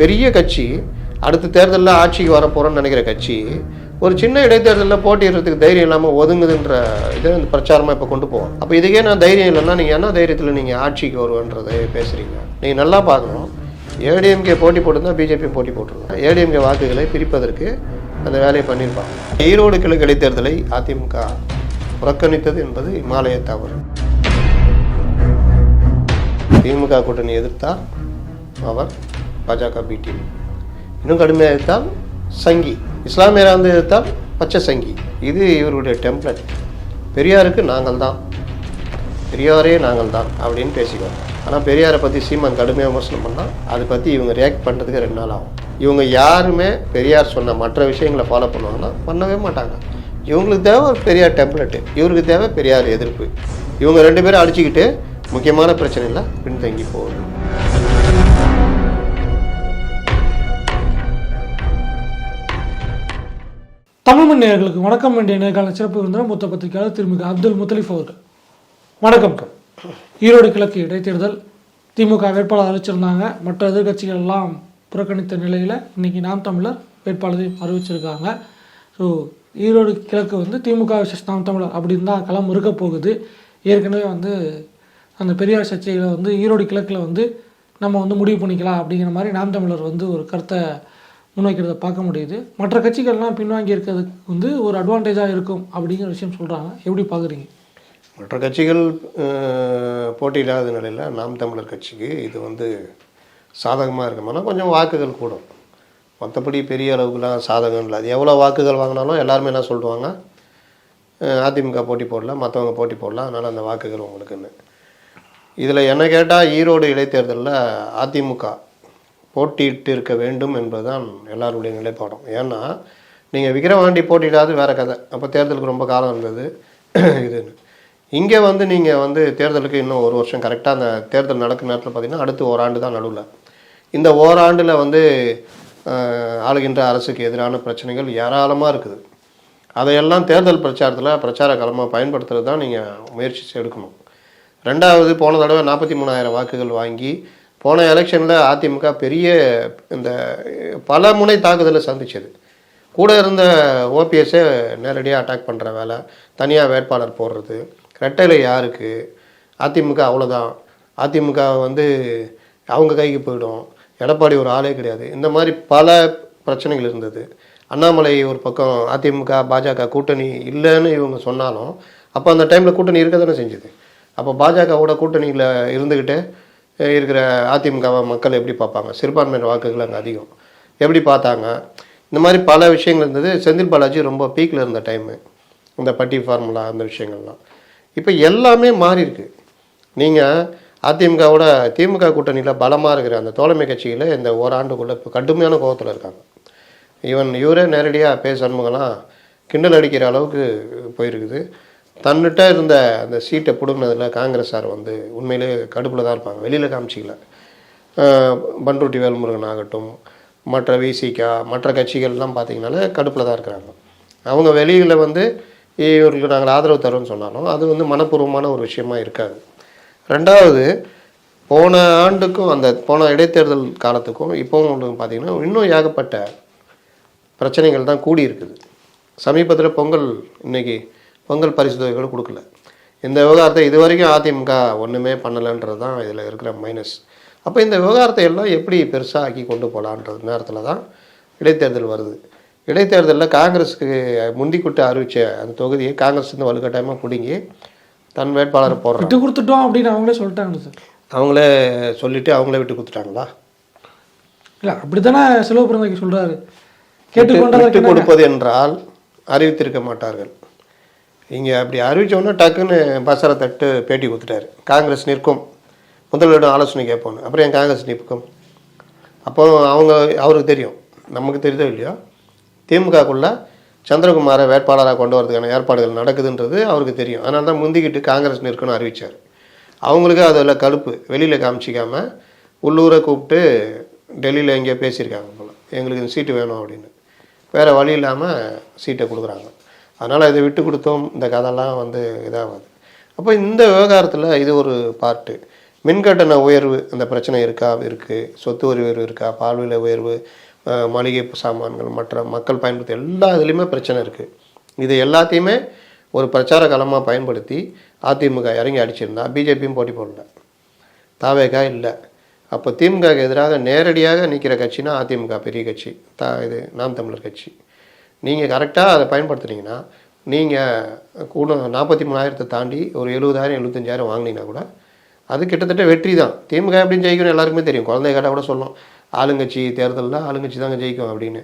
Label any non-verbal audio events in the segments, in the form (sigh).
பெரிய கட்சி அடுத்த தேர்தலில் ஆட்சிக்கு வரப்போகிறோன்னு நினைக்கிற கட்சி ஒரு சின்ன இடைத்தேர்தலில் போட்டிடுறதுக்கு தைரியம் இல்லாமல் ஒதுங்குதுன்ற இதை இந்த பிரச்சாரமாக இப்போ கொண்டு போவோம். அப்போ இதுக்கே நான் தைரியம் இல்லைன்னா நீங்கள் என்ன தைரியத்தில் நீங்கள் ஆட்சிக்கு வருவேன்றதை பேசுகிறீங்க நீங்கள் நல்லா பார்க்கணும். ஏடிஎம்கே போட்டி போட்டிருந்தா பிஜேபி போட்டி போட்டிருக்கோம். ஏடிஎம்கே வாக்குகளை பிரிப்பதற்கு அந்த வேலையை பண்ணியிருப்பாங்க. ஈரோடு கிழக்கு இடைத்தேர்தலை அதிமுக புறக்கணித்தது என்பது இமாலய தவறு. திமுக கூட்டணி எதிர்த்தால் அவர். பாஜக பி டீம் இன்னும் கடுமையாக எதிர்த்தால் சங்கி. இஸ்லாமியராக வந்து எதிர்த்தால் பச்சை சங்கி. இது இவருடைய டெம்ப்ளட் பெரியாருக்கு நாங்கள் தான். பெரியாரே நாங்கள் தான் அப்படின்னு பேசிக்குவோம் ஆனால் பெரியாரை பற்றி சீமான் கடுமையாக விமர்சனம் பண்ணால் அதை பற்றி இவங்க ரியாக்ட் பண்ணுறதுக்கு ரெண்டு நாள் ஆகும். இவங்க யாருமே பெரியார் சொன்ன மற்ற விஷயங்களை ஃபாலோ பண்ணுவாங்கன்னா பண்ணவே மாட்டாங்க. இவங்களுக்கு தேவை ஒரு பெரியார் டெம்ப்ளெட்டு இவருக்கு தேவை பெரியார் எதிர்ப்பு. இவங்க ரெண்டு பேரும் அடிச்சுக்கிட்டு முக்கியமான பிரச்சனையில் பின்தங்கி போகுது. தமிழ் மண் நேயர்களுக்கு வணக்கம். வேண்டிய நேர்கால சிறப்பு விருந்தினர் மூத்த பத்திரிகையாளர் திருமிகு அப்துல் முத்தலிஃப் அவர்கள். வணக்கம். ஈரோடு கிழக்கு இடைத்தேர்தல். திமுக வேட்பாளர் அறிவிச்சிருந்தாங்க. மற்ற எதிர்க்கட்சிகள் எல்லாம் புறக்கணித்த நிலையில் இன்றைக்கி நாம் தமிழர் வேட்பாளரையும் அறிவிச்சிருக்காங்க. ஸோ ஈரோடு கிழக்கு வந்து திமுக விசேஷ் நாம் தமிழர் அப்படின்னு தான் களம் இருக்க போகுது. ஏற்கனவே வந்து அந்த பெரியார் சர்ச்சையில் வந்து ஈரோடு கிழக்கில் வந்து நம்ம வந்து முடிவு பண்ணிக்கலாம் அப்படிங்கிற மாதிரி நாம் தமிழர் வந்து ஒரு கருத்தை முன்வைக்கிறத பார்க்க முடியுது. மற்ற கட்சிகள்லாம் பின்வாங்கி இருக்கிறதுக்கு வந்து ஒரு அட்வான்டேஜாக இருக்கும் அப்படிங்கிற விஷயம் சொல்கிறாங்க எப்படி பார்க்குறீங்க? மற்ற கட்சிகள் போட்டியிடாத நிலையில் நாம் தமிழர் கட்சிக்கு இது வந்து சாதகமாக இருக்குமானா கொஞ்சம் வாக்குகள் கூடும். மற்றபடி பெரிய அளவுக்குலாம் சாதகம் இல்லை. அது எவ்வளோ வாக்குகள் வாங்கினாலும் எல்லாருமே என்ன சொல்லுவாங்க? அதிமுக போட்டி போடல மற்றவங்க போட்டி போடலாம் அதனால் அந்த வாக்குகள் உங்களுக்குன்னு. இதில் என்ன கேட்டால் ஈரோடு இடைத்தேர்தலில் அதிமுக போட்டியிட்டு இருக்க வேண்டும் என்பதுதான் எல்லாருடைய நிலைப்பாடும். ஏன்னா நீங்கள் விக்கிரவாண்டி போட்டியிடாது வேறு கதை. அப்போ தேர்தலுக்கு ரொம்ப காலம் இருந்தது. (clears throat) இதுன்னு. இங்கே வந்து நீங்கள் வந்து தேர்தலுக்கு இன்னும் ஒரு வருஷம் கரெக்டாக அந்த தேர்தல் நடக்கும் நேரத்தில் பார்த்தீங்கன்னா அடுத்து ஓராண்டு தான் நடுவில். இந்த ஓராண்டில் வந்து ஆளுகின்ற அரசுக்கு எதிரான பிரச்சனைகள் ஏராளமாக இருக்குது. அதையெல்லாம் தேர்தல் பிரச்சாரத்தில் பிரச்சார காலமாக பயன்படுத்துறது தான் நீங்கள் முயற்சி எடுக்கணும். ரெண்டாவது போன தடவை நாற்பத்தி மூணாயிரம் வாக்குகள் வாங்கி போன எலெக்ஷனில் அதிமுக பெரிய இந்த பல முனை தாக்குதலை சந்திச்சது. கூட இருந்த ஓபிஎஸ்ஸே நேரடியாக அட்டாக் பண்ணுற வேலை தனியாக வேட்பாளர் போடுறது ரெட்டையில் யாருக்கு அதிமுக அவ்வளோதான் அதிமுக வந்து அவங்க கைக்கு போயிடும். எடப்பாடி ஒரு ஆளே கிடையாது. இந்த மாதிரி பல பிரச்சனைகள் இருந்தது. அண்ணாமலை ஒரு பக்கம் அதிமுக பாஜக கூட்டணி இல்லைன்னு இவங்க சொன்னாலும் அப்போ அந்த டைமில் கூட்டணி இருக்க தானே செஞ்சுது. அப்போ பாஜகவோட கூட்டணியில் இருந்துக்கிட்டு இருக்கிற அதிமுகவை மக்கள் எப்படி பார்ப்பாங்க? சிறுபான்மையினர் வாக்குகள் அங்கே அதிகம். எப்படி பார்த்தாங்க? இந்த மாதிரி பல விஷயங்கள் இருந்தது. செந்தில் பாலாஜி ரொம்ப பீக்கில் இருந்த டைமு இந்த பட்டி ஃபார்முலா அந்த விஷயங்கள்லாம். இப்போ எல்லாமே மாறி இருக்கு. நீங்கள் அதிமுகவோட திமுக கூட்டணியில் பலமாக இருக்கிற அந்த தோழமை கட்சியில் இந்த ஓராண்டுக்குள்ளே இப்போ கடுமையான கோபத்தில் இருக்காங்க. ஈவன் இவரே நேரடியாக பே சண்முகம்லாம் கிண்டல் அடிக்கிற அளவுக்கு போயிருக்குது. தன்னிட்ட இருந்த அந்த சீட்டை பிடுங்கினதில் காங்கிரஸ் சார் வந்து உண்மையிலே கடுப்பில் தான் இருப்பாங்க. வெளியில் காமிச்சிக்கல. பண்ருட்டி வேல்முருகன் ஆகட்டும் மற்ற விசிகா மற்ற கட்சிகள்லாம் பார்த்திங்கனாலே கடுப்பில் தான் இருக்கிறாங்க. அவங்க வெளியில் வந்து இவர்களுக்கு நாங்கள் ஆதரவு தரோம்னு சொன்னாலும் அது வந்து மனப்பூர்வமான ஒரு விஷயமா இருக்காது. ரெண்டாவது போன ஆண்டுக்கும் அந்த போன இடைத்தேர்தல் காலத்துக்கும் இப்போவும் பார்த்திங்கன்னா பார்த்தீங்கன்னா இன்னும் ஏகப்பட்ட பிரச்சனைகள் தான் கூடி இருக்குது சமீபத்தில் பொங்கல் இன்னைக்கு பொங்கல் பரிசு தொகைகள் கொடுக்கல. இந்த விவகாரத்தை இது வரைக்கும் அதிமுக ஒன்றுமே பண்ணலைன்றது தான் இதில் இருக்கிற மைனஸ் அப்போ இந்த விவகாரத்தை எல்லாம் எப்படி பெருசாக ஆக்கி கொண்டு போகலான்றது நேரத்தில் தான் இடைத்தேர்தல் வருது. இடைத்தேர்தலில் காங்கிரஸுக்கு முந்திக்குட்டு அறிவித்த அந்த தொகுதியை காங்கிரஸ் வந்து வலுக்கட்டாயமாக பிடுங்கி தன் வேட்பாளரை போடுறாங்க. விட்டு கொடுத்துட்டோம் அப்படின்னு அவங்களே சொல்லிட்டாங்க சார். அவங்களே சொல்லிட்டு அவங்களே விட்டு கொடுத்துட்டாங்களா? இல்லை அப்படி தானே சிவபிரந்தைக்கு சொல்கிறாரு விட்டு கேட்டுக்கொண்டதற்கு என்ன? கொடுப்பது என்றால் அறிவித்திருக்க மாட்டார்கள். இங்கே அப்படி அறிவித்தோன்னே டக்குன்னு பசரை தட்டு பேட்டி கொடுத்துட்டாரு. காங்கிரஸ் நிற்கும். முதல்வரிடம் ஆலோசனை கேட்போன்னு. அப்புறம் என் காங்கிரஸ் நிற்கும். அப்போ அவங்க அவருக்கு தெரியும். நமக்கு தெரியுதோ இல்லையோ? திமுகக்குள்ள சந்திரகுமாரை வேட்பாளராக கொண்டு வரதுக்கான ஏற்பாடுகள் நடக்குதுன்றது அவருக்கு தெரியும். அதனால தான் முந்திக்கிட்டு காங்கிரஸ் நிற்கணும்னு அறிவிச்சார். அவங்களுக்கு அதில் கடுப்பு. வெளியில் காமிச்சிக்காமல் உள்ளூரை கூப்பிட்டு டெல்லியில் எங்கேயோ பேசியிருக்காங்க போல். எங்களுக்கு இந்த சீட்டு வேணும் அப்படின்னு. வேறு வழி இல்லாமல் சீட்டை கொடுக்குறாங்க. அதனால் இதை விட்டு கொடுத்தோம். இந்த கதைலாம் வந்து இதாகாது. அப்போ இந்த விவகாரத்தில் இது ஒரு பார்ட்டு மின்கட்டண உயர்வு அந்த பிரச்சனை இருக்கா? இருக்குது சொத்து வரி உயர்வு இருக்கா? பால் விலை உயர்வு மளிகை சாமான்கள் மற்ற மக்கள் பயன்படுத்த எல்லா இதுலேயுமே பிரச்சனை இருக்குது இது எல்லாத்தையுமே ஒரு பிரச்சார காலமாக பயன்படுத்தி அதிமுக இறங்கி அடிச்சிருந்தா பிஜேபியும் போட்டி போடல. தாவேகா இல்லை. அப்போ திமுகவுக்கு எதிராக நேரடியாக நிற்கிற கட்சினா அதிமுக பெரிய கட்சி. தா இது நாம் தமிழர் கட்சி. நீங்கள் கரெக்டாக அதை பயன்படுத்துனீங்கன்னா நீங்கள் கூட நாற்பத்தி மூணாயிரத்தை தாண்டி ஒரு எழுபதாயிரம் எழுபத்தஞ்சாயிரம் வாங்கினீங்கன்னா கூட அது கிட்டத்தட்ட வெற்றி தான். திமுக எப்படின்னு ஜெயிக்கணும் எல்லாருக்குமே தெரியும். குழந்தை கேட்டால் கூட சொல்லும் ஆளுங்கட்சி தேர்தலில் ஆளுங்கட்சி தாங்க ஜெயிக்கும் அப்படின்னு.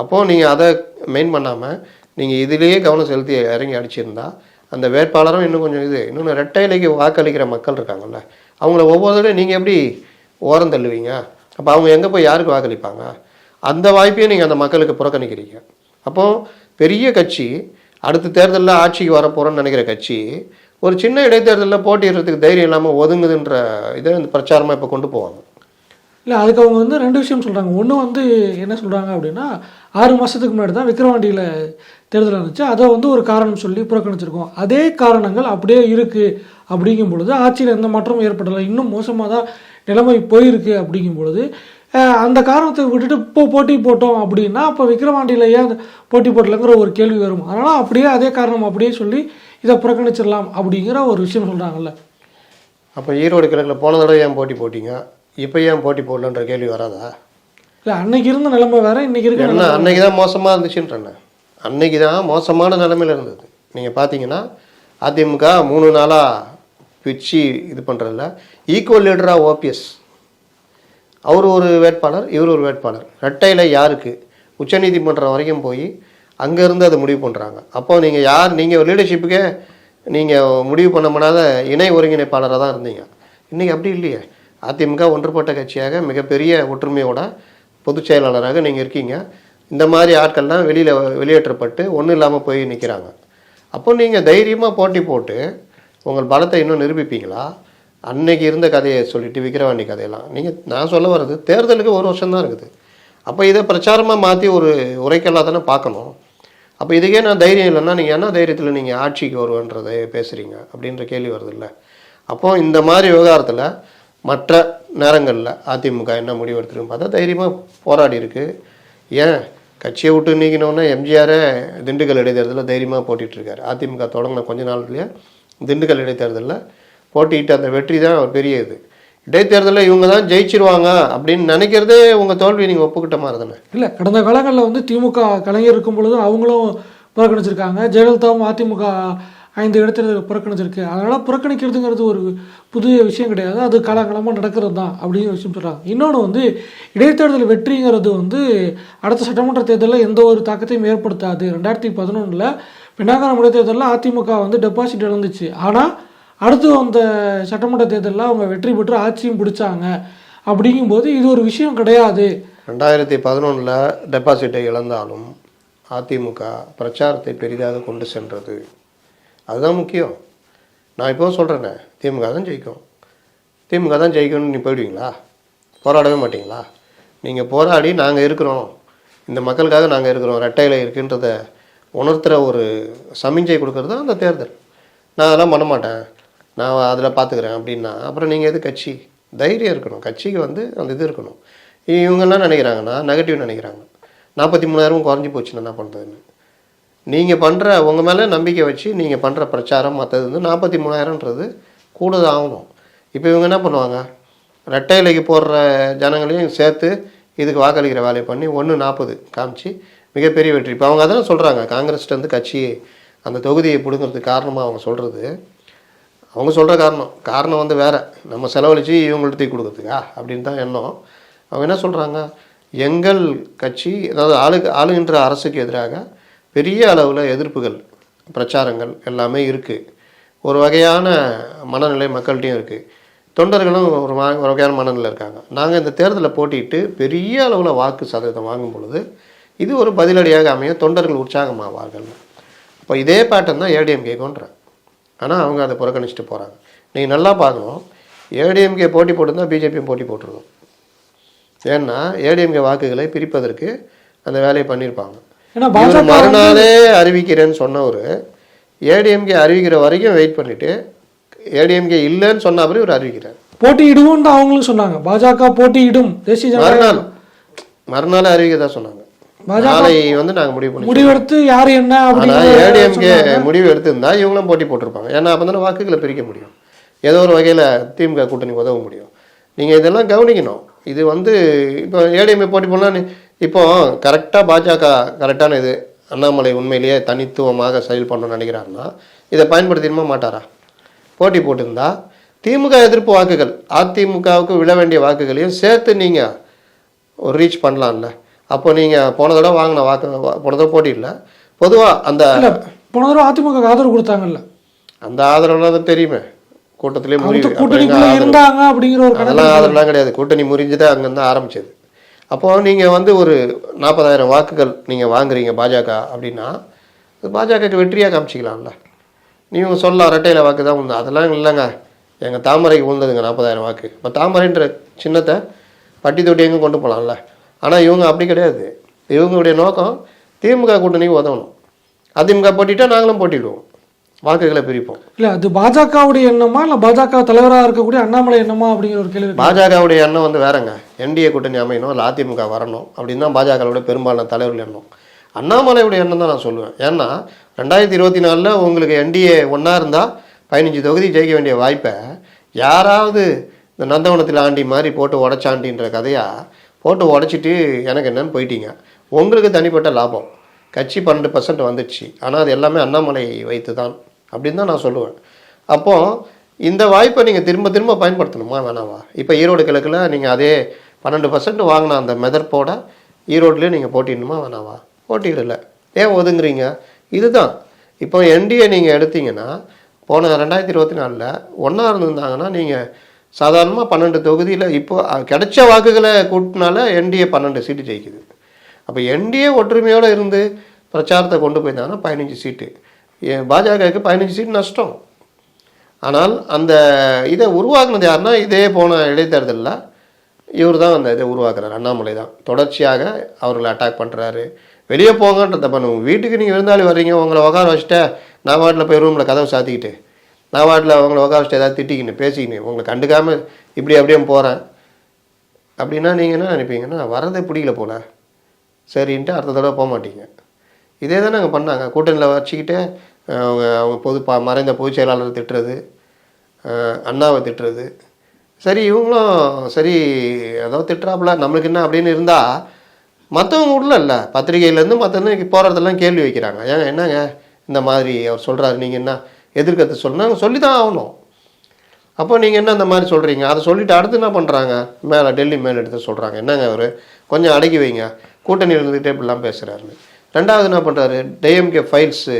அப்போது நீங்கள் அதை மெயின் பண்ணாமல் நீங்கள் இதிலேயே கவனம் செலுத்தி இறங்கி அடிச்சிருந்தா அந்த வேட்பாளரும் இன்னும் கொஞ்சம் இது இன்னொன்று ரெட்டை இலைக்கு வாக்களிக்கிற மக்கள் இருக்காங்கல்ல அவங்கள ஒவ்வொரு நீங்கள் எப்படி ஓரம் தள்ளுவீங்க? அப்போ அவங்க எங்கே போய் யாருக்கு வாக்களிப்பாங்க? அந்த வாய்ப்பையும் நீங்கள் அந்த மக்களுக்கு புறக்கணிக்கிறீங்க. அப்போது பெரிய கட்சி அடுத்த தேர்தலில் ஆட்சிக்கு வரப்போகிறோன்னு நினைக்கிற கட்சி ஒரு சின்ன இடைத்தேர்தலில் போட்டிடுறதுக்கு தைரியம் இல்லாமல் ஒதுங்குதுன்ற இதை இந்த பிரச்சாரமாக இப்போ கொண்டு போவாங்க. இல்லை அதுக்கு அவங்க வந்து ரெண்டு விஷயம் சொல்கிறாங்க ஒன்று வந்து என்ன சொல்கிறாங்க அப்படின்னா ஆறு மாதத்துக்கு முன்னாடி தான் விக்ரவாண்டியில் தேர்தல் இருந்துச்சு. அதை வந்து ஒரு காரணம் சொல்லி புறக்கணிச்சிருக்கோம். அதே காரணங்கள் அப்படியே இருக்குது அப்படிங்கும் பொழுது ஆட்சியில் எந்த மாற்றமும் ஏற்படலை. இன்னும் மோசமாக தான் நிலைமை போயிருக்கு அப்படிங்கும் பொழுது அந்த காரணத்தை விட்டுட்டு இப்போ போட்டி போட்டோம் அப்படின்னா அப்போ விக்ரவாண்டியில் ஏன் அந்த போட்டி போடலைங்கிற ஒரு கேள்வி வரும். அதனால் அப்படியே அதே காரணம் அப்படியே சொல்லி இதை புறக்கணிச்சிடலாம் அப்படிங்கிற ஒரு விஷயம் சொல்கிறாங்கல்ல அப்போ ஈரோடு கிழக்கில் போன தடவை ஏன் போட்டி போட்டீங்க? இப்போ ஏன் போட்டி போடலன்ற கேள்வி வராதா? இல்லை அன்னைக்கு இருந்த நிலைமை வேற இன்னைக்கு இருக்க அன்னைக்கு தான் மோசமாக இருந்துச்சுன்றேன் அன்னைக்கு தான் மோசமான நிலைமையில் இருந்தது. நீங்கள் பார்த்தீங்கன்னா அதிமுக மூணு நாளாக பிச்சு இது பண்ணுறதில்ல ஈக்குவல் லீடராக ஓபிஎஸ் அவர் ஒரு வேட்பாளர் இவர் ஒரு வேட்பாளர். ரெட்டையில் யாருக்கு? உச்சநீதிமன்றம் வரைக்கும் போய் அங்கேருந்து அதை முடிவு பண்ணுறாங்க அப்போ நீங்கள் யார் நீங்கள் லீடர்ஷிப்புக்கே நீங்கள் முடிவு பண்ண முடியாத இணை ஒருங்கிணைப்பாளராக தான் இருந்தீங்க. இன்றைக்கி அப்படி இல்லையே. அதிமுக ஒன்றுபட்ட கட்சியாக மிகப்பெரிய ஒற்றுமையோட பொதுச் செயலாளராக நீங்கள் இருக்கீங்க. இந்த மாதிரி ஆட்கள்லாம் வெளியில் வெளியேற்றப்பட்டு ஒன்றும் இல்லாமல் போய் நிற்கிறாங்க அப்போ நீங்கள் தைரியமாக போட்டி போட்டு உங்கள் பலத்தை இன்னும் நிரூபிப்பீங்களா? அன்னைக்கு இருந்த கதையை சொல்லிட்டு விக்கிரவாண்டி கதையெல்லாம். நீங்கள் நான் சொல்ல வர்றது தேர்தலுக்கு ஒரு வருஷம் தான் இருக்குது. அப்போ இதை பிரச்சாரமாக மாற்றி ஒரு உரைக்கலாக தானே பார்க்கணும். அப்போ இதுக்கே நான் தைரியம் இல்லைன்னா நீங்கள் என்ன தைரியத்தில் நீங்கள் ஆட்சிக்கு வருவன்றதை பேசுகிறீங்க அப்படின்ற கேள்வி வருது இல்லை அப்போ இந்த மாதிரி விவகாரத்தில் மற்ற நேரங்களில் அதிமுக என்ன முடிவு எடுத்துருன்னு பார்த்தா தைரியமாக போராடி இருக்கு. ஏன்? கட்சியை விட்டு நீக்கினோன்னா எம்ஜிஆரே திண்டுக்கல் இடைத்தேர்தலில் தைரியமாக போட்டிகிட்ருக்காரு அதிமுக தொடங்கின கொஞ்ச நாள்லேயே திண்டுக்கல் இடைத்தேர்தலில் போட்டிட்டு அந்த வெற்றி தான் ஒரு பெரிய இது இடைத்தேர்தலில் இவங்க தான் ஜெயிச்சிருவாங்க அப்படின்னு நினைக்கிறதே உங்கள் தோல்வி நீங்கள் ஒப்புக்கிட்ட மாதிரி தானே? இல்லை கடந்த காலங்களில் வந்து திமுக கலைஞர் இருக்கும் பொழுது அவங்களும் புறக்கணிச்சிருக்காங்க. ஜெயலலிதாவும் அதிமுக ஐந்து இடத்துல புறக்கணிச்சிருக்கு. அதனால் புறக்கணிக்கிறதுங்கிறது ஒரு புதிய விஷயம் கிடையாது. அது காலகாலமாக நடக்கிறது தான் அப்படிங்கிற விஷயம் சொல்கிறாங்க இன்னொன்று வந்து இடைத்தேர்தல் வெற்றிங்கிறது வந்து அடுத்த சட்டமன்ற தேர்தலில் எந்த ஒரு தாக்கத்தையும் ஏற்படுத்தாது. ரெண்டாயிரத்தி பதினொன்றில் பின்னாகரம் இடைத்தேர்தலில் அதிமுக வந்து டெபாசிட் இழந்துச்சு. ஆனால் அடுத்து அந்த சட்டமன்ற தேர்தலில் அவங்க வெற்றி பெற்று ஆட்சியும் பிடிச்சாங்க. அப்படிங்கும்போது இது ஒரு விஷயம் கிடையாது. ரெண்டாயிரத்தி பதினொன்றில் டெபாசிட்டை இழந்தாலும் அதிமுக பிரச்சாரத்தை பெரிதாக கொண்டு சென்றது. அதுதான் முக்கியம். நான் இப்போ சொல்கிறேனே திமுக தான் ஜெயிக்கும். திமுக தான் ஜெயிக்கணும்னு நீ போயிடுவீங்களா? போராடவே மாட்டிங்களா? நீங்கள் போராடி நாங்கள் இருக்கிறோம். இந்த மக்களுக்காக நாங்கள் இருக்கிறோம். ரெட்டையில் இருக்குன்றத உணர்த்துகிற ஒரு சமிஞ்சை கொடுக்குறது தான் அந்த தேர்தல். நான் அதெல்லாம் பண்ண மாட்டேன். நான் அதில் பார்த்துக்கிறேன் அப்படின்னா அப்புறம் நீங்கள் எது கட்சி? தைரியம் இருக்கணும். கட்சிக்கு வந்து அந்த இது இருக்கணும். இவங்கெல்லாம் நினைக்கிறாங்கன்னா நெகட்டிவ் நினைக்கிறாங்க. நாற்பத்தி மூணாயிரம் குறைஞ்சி போச்சுன்னா என்ன பண்ணுறதுன்னு நீங்கள் பண்ணுற உங்கள் மேலே நம்பிக்கை வச்சு நீங்கள் பண்ணுற பிரச்சாரம் மற்றது வந்து நாற்பத்தி மூணாயிரம்ன்றது கூடுதல் ஆகணும். இப்போ இவங்க என்ன பண்ணுவாங்க? ரெட்டை இலைக்கு போடுற ஜனங்களையும் சேர்த்து இதுக்கு வாக்களிக்கிற வேலையை பண்ணி ஒன்று நாற்பது காமிச்சு மிகப்பெரிய வெற்றி. இப்போ அவங்க அதெல்லாம் சொல்கிறாங்க காங்கிரஸ்லேருந்து கட்சி அந்த தொகுதியை பிடுங்கிறதுக்கு காரணமாக அவங்க சொல்கிறது அவங்க சொல்கிற காரணம். காரணம் வந்து வேறு. நம்ம செலவழித்து இவங்கள்ட்ட தூக்கி கொடுக்குறதுக்கா? அப்படின்னு தான் எண்ணம். அவங்க என்ன சொல்கிறாங்க எங்கள் கட்சி அதாவது ஆளு ஆளுகின்ற அரசுக்கு எதிராக பெரிய அளவில் எதிர்ப்புகள் பிரச்சாரங்கள் எல்லாமே இருக்குது ஒரு வகையான மனநிலை மக்கள்கிட்டையும் இருக்குது தொண்டர்களும் ஒரு மா ஒரு வகையான மனநிலை இருக்காங்க. நாங்கள் இந்த தேர்தலில் போட்டிட்டு பெரிய அளவில் வாக்கு சதவீதம் வாங்கும் பொழுது இது ஒரு பதிலடியாக அமைய தொண்டர்கள் உற்சாகமாவார்கள். இப்போ இதே பேட்டர்ன் தான் ஏடிஎம்கேக்குன்றேன் ஆனால் அவங்க அதை புறக்கணிச்சிட்டு போகிறாங்க நீங்கள் நல்லா பார்க்கணும். ஏடிஎம்கே போட்டி போட்டிருந்தா பிஜேபியும் போட்டி போட்டிருக்கும். ஏன்னா ஏடிஎம்கே வாக்குகளை பிரிப்பதற்கு அந்த வேலையை பண்ணியிருப்பாங்க. மறுநாளே அறிவிக்கிறேன்னு சொன்னவர் ஏடிஎம்கே அறிவிக்கிற வரைக்கும் வெயிட் பண்ணிட்டு ஏடிஎம்கே இல்லைன்னு சொன்ன அப்புறம் இவர் அறிவிக்கிறார். போட்டியிடுவோம் தான் அவங்களும் சொன்னாங்க. பாஜக போட்டியிடும். தேசிய மறுநாள் மறுநாள் அறிவிக்கதா சொன்னாங்க. நாளை வந்து நாங்கள் முடிவு பண்ணி முடிவெடுத்து யார் என்ன ஆனால் ஏடிஎம்கே முடிவு எடுத்திருந்தா இவங்களும் போட்டி போட்டிருப்பாங்க. ஏன்னா அப்போ தானே வாக்குகளை பிரிக்க முடியும். ஏதோ ஒரு வகையில் திமுக கூட்டணி உதவ முடியும். நீங்கள் இதெல்லாம் கவனிக்கணும். இது வந்து இப்போ ஏடிஎம்கே போட்டி போனால் இப்போ கரெக்டாக பாஜக கரெக்டான இது அண்ணாமலை உண்மையிலேயே தனித்துவமாக செயல்படணும்னு நினைக்கிறாருன்னா இதை பயன்படுத்திடுமா மாட்டாரா? போட்டி போட்டிருந்தா திமுக எதிர்ப்பு வாக்குகள் அதிமுகவுக்கு விழ வேண்டிய வாக்குகளையும் சேர்த்து நீங்கள் ஒரு ரீச் பண்ணலாம்ல. அப்போ நீங்கள் போன தடவை வாங்கின வாக்கு போன தடவை போட்டி இல்லை. பொதுவாக அந்த போன தடவை அதிமுக ஆதரவு கொடுத்தாங்கல்ல. அந்த ஆதரவுலாம் தான் தெரியுமே. கூட்டத்திலே முறிவு? இருந்தாங்க அப்படிங்கிற ஒரு அதெல்லாம் ஆதரவுலாம் கிடையாது. கூட்டணி முறிஞ்சுது அங்கேருந்து ஆரம்பிச்சது. அப்போது நீங்கள் வந்து ஒரு நாற்பதாயிரம் வாக்குகள் நீங்கள் வாங்குறீங்க பாஜக அப்படின்னா அது பாஜகவுக்கு வெற்றியாக காமிச்சிக்கலாம்ல. நீங்கள் சொல்லலாம் ரெட்டையில வாக்கு தான் உண்டு. அதெல்லாம் இல்லைங்க. எங்கள் தாமரைக்கு உழுந்ததுங்க நாற்பதாயிரம் வாக்கு. இப்போ தாமரைன்ற சின்னத்தை பட்டி தொட்டி எங்கே கொண்டு போகலாம்ல ஆனால் இவங்க அப்படி கிடையாது. இவங்களுடைய நோக்கம் திமுக கூட்டணிக்கு உதவணும். அதிமுக போட்டிட்டா நாங்களும் போட்டிடுவோம். வாக்குகளை பிரிப்போம். இல்ல அது பாஜகவுடைய எண்ணமா இல்ல பாஜக தலைவராக இருக்கக்கூடிய அண்ணாமலை எண்ணமா அப்படிங்கிற ஒரு கேள்வி. பாஜகவுடைய எண்ணம் வந்து வேறங்க. என்டிஏ கூட்டணி அமையணும் இல்லை அதிமுக வரணும் அப்படின்னு தான் பாஜகவோட பெரும்பாலான தலைவர்கள் எண்ணம். அண்ணாமலையுடைய எண்ணம் தான் நான் சொல்லுவேன். ஏன்னா ரெண்டாயிரத்தி இருபத்தி நாலில் உங்களுக்கு என்டிஏ ஒன்றா இருந்தால் பதினஞ்சு தொகுதி ஜெயிக்க வேண்டிய வாய்ப்பை யாராவது இந்த நந்தவனத்தில் ஆண்டி மாதிரி போட்டு உடச்சாண்டின்ற கதையாக போட்டு உடச்சிட்டு எனக்கு என்னன்னு போயிட்டீங்க. உங்களுக்கு தனிப்பட்ட லாபம். கட்சி பன்னெண்டு பர்சன்ட் வந்துடுச்சு ஆனால் அது எல்லாமே அண்ணாமலை வைத்து தான் அப்படின்னு தான் நான் சொல்லுவேன். அப்போது இந்த வாய்ப்பை நீங்கள் திரும்ப திரும்ப பயன்படுத்தணுமா வேணாவா? இப்போ ஈரோடு கிழக்கில் நீங்கள் அதே பன்னெண்டு பர்சன்ட் வாங்கின அந்த மெதற்போட ஈரோட்லேயும் நீங்கள் போட்டிடணுமா வேணாவா? போட்டியிடலை ஏன் ஒதுங்குறீங்க? இதுதான். இப்போ என்டிஏ நீங்கள் எடுத்தீங்கன்னா போன ரெண்டாயிரத்தி இருபத்தி நாலில் ஒன்றா இருந்திருந்தாங்கன்னா நீங்கள் சாதாரணமாக பன்னெண்டு தொகுதியில் இப்போது கிடைச்ச வாக்குகளை கூட்டினால என்டிஏ பன்னெண்டு சீட்டு ஜெயிக்குது. அப்போ என்டிஏ ஒற்றுமையோடு இருந்து பிரச்சாரத்தை கொண்டு போயிருந்தாங்கன்னா பதினஞ்சு சீட்டு. ஏ- பாஜகவுக்கு பதினஞ்சு சீட் நஷ்டம். ஆனால் அந்த இதை உருவாக்குனது யாருன்னா இதே போன இடைத்தேர்தலில் இவர் தான் அந்த இதை உருவாக்குறாரு அண்ணாமலை தான். தொடர்ச்சியாக அவர்களை அட்டாக் பண்ணுறாரு வெளியே போங்கன்றத பண்ண. வீட்டுக்கு நீங்கள் விருந்தாளி வர்றீங்க உங்களை உட்கார வச்சுட்டு நான் வாட்டில் போய் ரூமில் கதவை சாத்திக்கிட்டு. நான் வாட்டில் அவங்கள உட்கார வச்சுட்டு ஏதாவது திட்டிக்கின்னு பேசிக்கின்னு உங்களை கண்டுக்காமல் இப்படி அப்படியே போகிறேன் அப்படின்னா நீங்கள் என்ன நினைப்பீங்கன்னா வரதே பிடிக்கல போல. சரின்ட்டு அடுத்த தடவை போக மாட்டீங்க. இதே தான் நாங்கள் பண்ணாங்க. கூட்டணியில் வச்சுக்கிட்டு அவங்க அவங்க பொது பா மறைந்த பொதுச் செயலாளர் திட்டுறது அண்ணாவை திட்டுறது. சரி இவங்களும் சரி ஏதோ திட்டுறாப்புல. நம்மளுக்கு என்ன அப்படின்னு இருந்தால் மற்றவங்க உள்ள இல்லை. பத்திரிகையிலேருந்து மற்றவங்க போகிறதெல்லாம் கேள்வி வைக்கிறாங்க. ஏங்க என்னங்க இந்த மாதிரி அவர் சொல்கிறாரு நீங்கள் என்ன எதிர்க்கத்து சொன்னாங்க சொல்லி தான் ஆகணும். அப்போ நீங்கள் என்ன அந்த மாதிரி சொல்கிறீங்க அதை சொல்லிவிட்டு அடுத்து என்ன பண்ணுறாங்க மேலே டெல்லி மேல் எடுத்து சொல்கிறாங்க என்னங்க அவர் கொஞ்சம் அடக்கி வைங்க. கூட்டணியில் இருந்துகிட்டே இப்படிலாம் பேசுகிறாருன்னு ரெண்டாவது என்ன பண்ணுறாரு டிஎம்கே ஃபைல்ஸு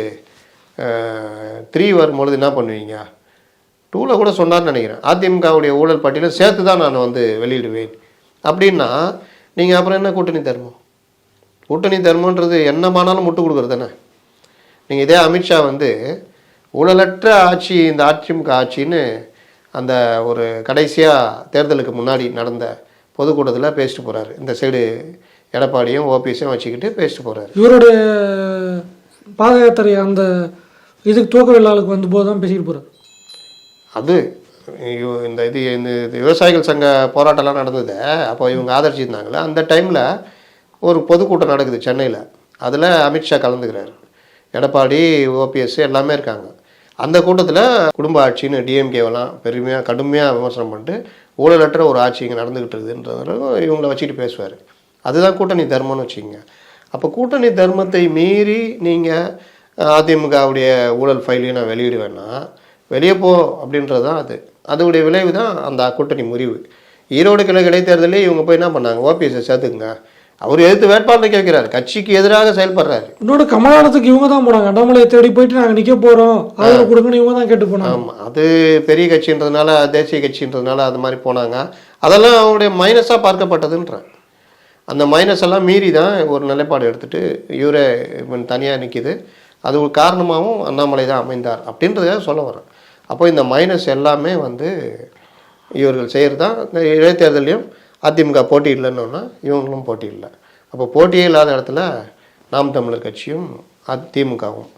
த்ரீ வரும்பொழுது என்ன பண்ணுவீங்க? டூவில் கூட சொன்னார்னு நினைக்கிறேன். அதிமுகவுடைய ஊழல் பட்டியலை சேர்த்து தான் நான் வந்து வெளியிடுவேன். அப்படின்னா நீங்கள் அப்புறம் என்ன கூட்டணி தர்மம்? கூட்டணி தர்மன்றது என்னமானாலும் முட்டு கொடுக்குறது தானே நீங்கள் இதே அமித்ஷா வந்து ஊழலற்ற ஆட்சி இந்த அதிமுக ஆட்சின்னு அந்த ஒரு கடைசியாக தேர்தலுக்கு முன்னாடி நடந்த பொதுக்கூட்டத்தில் பேசிட்டு போகிறாரு இந்த சைடு எடப்பாடியும் ஓபிஎஸையும் வச்சுக்கிட்டு பேசிட்டு போகிறாரு இவருடைய பாத யாத்திரை அந்த இதுக்கு துவக்க விழாவுக்கு வந்த போது தான் பேசிட்டு போறாரு. அது இந்த இது இந்த இது விவசாயிகள் சங்க போராட்டம்லாம் நடந்தது அப்போ இவங்க ஆதரிச்சிருந்தாங்களே அந்த டைமில் ஒரு பொதுக்கூட்டம் நடக்குது சென்னையில். அதில் அமித்ஷா கலந்துக்கிறாரு. எடப்பாடி ஓபிஎஸ் எல்லாமே இருக்காங்க. அந்த கூட்டத்தில் குடும்ப ஆட்சின்னு டிஎம்கேவெல்லாம் பெருமையாக கடுமையாக விமர்சனம் பண்ணிட்டு ஊழலற்ற ஒரு ஆட்சி இங்கே நடந்துக்கிட்டு இருக்குதுன்றதும் இவங்கள வச்சுட்டு பேசுவார். அதுதான் கூட்டணி தர்மம்னு வச்சுக்கோங்க. அப்போ கூட்டணி தர்மத்தை மீறி நீங்கள் அதிமுகவுடைய ஊழல் ஃபைலையும் நான் வெளியிடுவேன்னா வெளியே போ அப்படின்றது தான் அது. அதோடைய விளைவு தான் அந்த கூட்டணி முறிவு. ஈரோடு கிழக்கு இடைத்தேர்தலே இவங்க போய் என்ன பண்ணாங்க? ஓபிஎஸ்ஸை சேர்த்துக்குங்க. அவர் எதிர்த்து வேட்பாளர் கேட்கிறாரு. கட்சிக்கு எதிராக செயல்படுறாரு. இன்னொரு கமலாலத்துக்கு இவங்க தான் போனாங்க. அண்ணாமலையை தேடி போயிட்டு நாங்கள் நிற்க போறோம். ஆதரவு கொடுங்கன்னு இவங்க தான் கேட்டு போனாங்க. ஆமாம் அது பெரிய கட்சின்றதுனால தேசிய கட்சின்றதுனால அது மாதிரி போனாங்க. அதெல்லாம் அவருடைய மைனஸாக பார்க்கப்பட்டதுன்றேன் அந்த மைனஸ் எல்லாம் மீறி தான் ஒரு நிலைப்பாடு எடுத்துட்டு இவரே தனியாக நிற்கிது அது ஒரு காரணமாகவும் அண்ணாமலை தான் அமைந்தார் அப்படின்றத சொல்ல வரேன் அப்போ இந்த மைனஸ் எல்லாமே வந்து இவர்கள் செய்கிறது தான் இந்த இடைத்தேர்தலையும் அதிமுக போட்டி இல்லைன்னொன்னா இவங்களும் போட்டி இல்லை. அப்போ போட்டியே இல்லாத இடத்துல நாம் தமிழர் கட்சியும் அதிமுகவும்